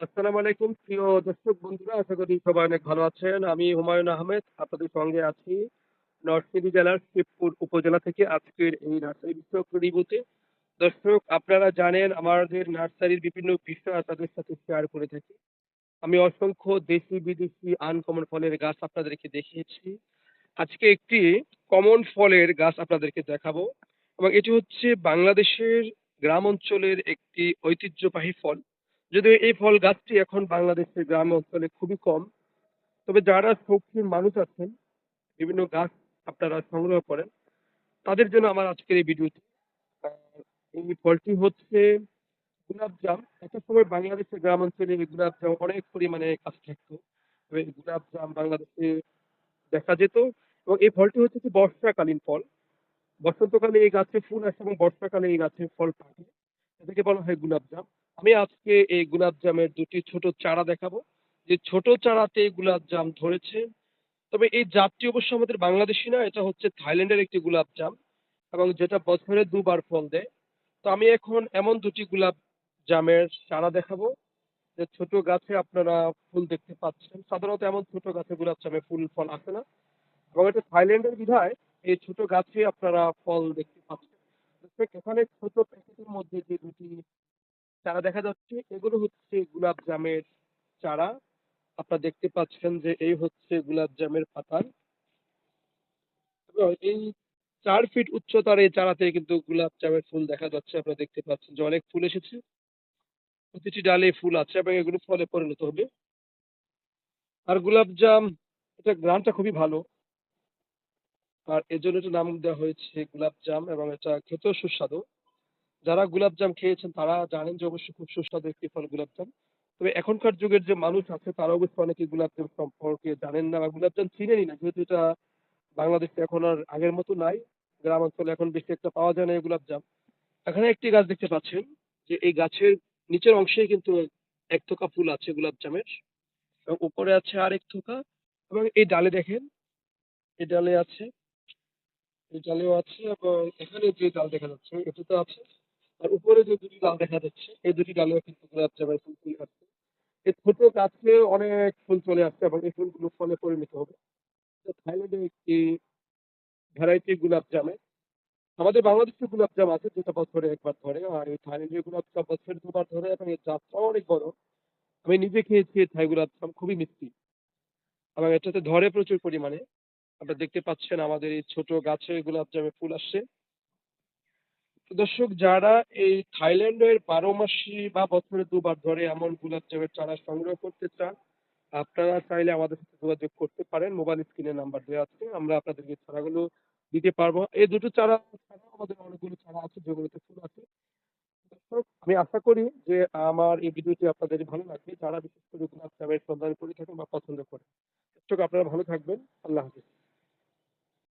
আসসালামু আলাইকুম, প্রিয় দর্শক বন্ধুরা, আশা করি সবাই অনেক ভালো আছেন। আমি হুমায়ুন আহমেদ, আপনাদের সঙ্গে আছি নরসিংদী জেলার শিবপুর উপজেলা থেকে আজকের এই নার্সারি বিষয়ক রিভিউতে দর্শক, আপনারা জানেন, আমাদের নার্সারির বিভিন্ন বিষয় আপনাদের সাথে শেয়ার করে থাকি। আমি অসংখ্য দেশি, বিদেশি আনকমন ফলের গাছ আপনাদেরকে দেখিয়েছি। আজকে একটি কমন ফলের গাছ আপনাদেরকে দেখাবো এবং এটি হচ্ছে বাংলাদেশের গ্রাম অঞ্চলের একটি ঐতিহ্যবাহী ফল। যদিও এই ফল গাছটি এখন বাংলাদেশের গ্রাম অঞ্চলে খুবই কম, তবে যারা শৌখিন মানুষ আছেন, বিভিন্ন গাছ আপনারা সংগ্রহ করেন, তাদের জন্য আমার আজকের এই ভিডিওটি। এই ফলটি হচ্ছে গোলাপজাম একটা সময় বাংলাদেশের গ্রাম অঞ্চলে এই গোলাপজাম অনেক পরিমাণে গাছ থাকতো, তবে এই গোলাপজাম বাংলাদেশে দেখা যেত এবং এই ফলটি হচ্ছে কি বর্ষাকালীন ফল। বসন্তকালে এই গাছে ফুল আসে এবং বর্ষাকালে এই গাছে ফল পাকে এটাকে বলা হয় গোলাপজাম আমি আজকে এই গোলাপজামের দুটি ছোট চারা দেখাবো। যে ছোট চারাতে এই গোলাপজাম ধরেছে। তবে এই জাতটি অবশ্য আমাদের বাংলাদেশি না, এটা হচ্ছে থাইল্যান্ডের একটি গোলাপজাম এবং যেটা বছরে দুবার ফল দেয়। তো আমি এখন এমন দুটি গোলাপ জামের চারা দেখাবো। যে ছোট গাছে আপনারা ফুল দেখতে পাচ্ছেন। সাধারণত এমন ছোট গাছে গোলাপ জামে ফুল, ফল আসে না। এবং এটা থাইল্যান্ডের বিধায় এই ছোট গাছে আপনারা ফল দেখতে পাচ্ছেন। এখানে ছোট প্যাকেটের মধ্যে যে দুটি চারা দেখা যাচ্ছে এগুলো হচ্ছে গোলাপ জামের চারা। আপনারা দেখতে পাচ্ছেন যে এই হচ্ছে গোলাপ জামের পাতা এই চার ফিট উচ্চতার এই চারাতে কিন্তু গোলাপ জামের ফুল দেখা যাচ্ছে, আপনারা দেখতে পাচ্ছেন যে অনেক ফুল এসেছে। প্রতিটি ডালে ফুল আছে এবং এগুলো ফলে পরিণত হবে। আর গোলাপ জাম, এটা গ্রামটা খুবই ভালো। আর এর জন্য নাম দেওয়া হয়েছে গোলাপ জাম এবং এটা খেতেও সুস্বাদু। যারা গোলাপ জাম খেয়েছেন, তারা জানেন যে অবশ্যই খুব সুস্বাদু একটি ফল গোলাপ জাম। তবে এখনকার যুগের যে মানুষ আছে, তারা অবশ্য অনেকে গোলাপ জাম সম্পর্কে জানেন না বা গোলাপ জাম চিনেনই না। যেহেতু এটা বাংলাদেশে এখন আর আগের মতো নাই, গ্রাম অঞ্চলে এখন বেশি একটা পাওয়া যায় না এই গোলাপ জাম। এখানে একটি গাছ দেখতে পাচ্ছেন, যে এই গাছের নিচের অংশে কিন্তু এক থোকা ফুল আছে গোলাপ জামের, এবং উপরে আছে আরেক থোকা, এবং এই ডালে দেখেন, এই ডালে আছে, এই ডালেও আছে, এবং এখানে যে ডাল দেখা যাচ্ছে, এটাতে আছে আর উপরে যে দুটি ডাল দেখা যাচ্ছে, এই দুটি ডালেও কিন্তু গোলাপ জামের ফুল ফুল আসছে। এই ছোট গাছে অনেক ফুল চলে আসছে এবং এই ফুলগুলো ফলে পরিণত হবে। থাইল্যান্ডে একটি ভ্যারাইটি গোলাপ জামে। আমাদের বাংলাদেশে গোলাপ জাম আছে, যেটা বছরে একবার ধরে, আর এই থাইল্যান্ডের গোলাপ জাম বছরে দুবার ধরে এবং এর জাতটা অনেক বড়। আমি নিজে খেয়েছি এই থাই গোলাপ জাম, খুবই মিষ্টি। এবং এটাতে ধরে প্রচুর পরিমাণে। আপনারা দেখতে পাচ্ছেন আমাদের এই ছোট গাছে গোলাপ জামে ফুল আসছে। দর্শক, যারা এই থাইল্যান্ডের বারো মাসি বা বছরে দুবার ধরে এমন গোলাপ জামের চারা সংগ্রহ করতে চান, আপনারা চাইলে আমাদের সাথে যোগাযোগ করতে পারেন। মোবাইল স্ক্রিনে নাম্বার দেওয়া আছে, আমরা আপনাদেরকে চারাগুলো দিতে পারব। এই দুটো চারা ছাড়াও আমাদের অনেকগুলো চারা আছে যেগুলোতে ফুল আছে। আমি আশা করি যে আমার এই ভিডিওটি আপনাদের ভালো লাগবে। যারা বিশেষ করে গোলাপ জামের সন্ধান করে থাকেন বা পছন্দ করেন। আপনারা ভালো থাকবেন।